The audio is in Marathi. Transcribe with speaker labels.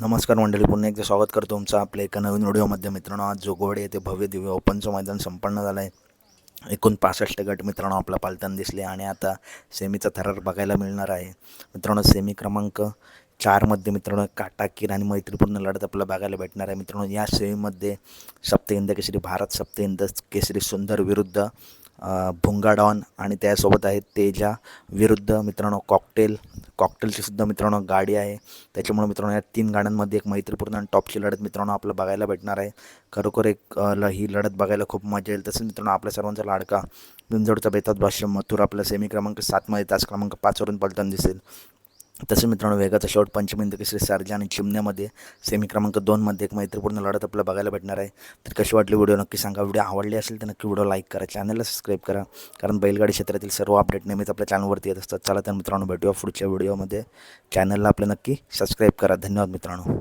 Speaker 1: नमस्कार मंडळी पुन्हा एकदा स्वागत करतो तुमचं आपल्या एका नवीन व्हिडिओमध्ये मित्रांनो आज जोगवडे येथे भव्य दिव्य ओपनचं मैदान संपन्न झालं आहे एकूण पासष्ट गट मित्रांनो आपला पालताना दिसले आणि आता सेमीचा थरार बघायला मिळणार आहे. मित्रांनो सेमी क्रमांक चारमध्ये मित्रांनो काटाकीर आणि मैत्रीपूर्ण लढत आपल्याला बघायला भेटणार आहे. मित्रांनो या सेमीमध्ये सप्तहिंद केसरी भारत सप्तहिंद केसरी सुंदर विरुद्ध भुंगा डॉन आणि त्यासोबत आहे तेजा विरुद्ध मित्रांनो कॉकटेल कॉकटेलची सुद्धा मित्रांनो गाडी आहे. त्याच्यामुळे मित्रांनो या तीन गाड्यांमध्ये एक मैत्रीपूर्ण आणि टॉपची लढत मित्रांनो आपलं बघायला भेटणार आहे. खरोखर एक ल- ही लढत बघायला खूप मजा येईल. तसंच मित्रांनो आपल्या सर्वांचा लाडका बिंजोडचा बेतात भाष्य मथुर आपल्या सेमी क्रमांक सातमध्ये तास क्रमांक पाचवरून पलटण दिसेल. तसं मित्रांनो वेगाचा शेवट पंचमिंद केसरी सर्जा आणि चिमण्यामध्ये सेमी क्रमांक दोनमध्ये एक मैत्रीपूर्ण लढत आपल्याला बघायला भेटणार आहे. तर कशी वाटली व्हिडिओ नक्की सांगा. व्हिडिओ आवडली असेल तर नक्की व्हिडिओ लाईक करा चॅनलला सबस्क्राईब करा. कारण बैलगाडी क्षेत्रातील सर्व अपडेट नेहमीच आपल्या चॅनलवरती येत असतात. चला तर मित्रांनो भेटूया पुढच्या व्हिडिओमध्ये चॅनलला आपलं नक्की सबस्क्राईब करा. धन्यवाद मित्रांनो.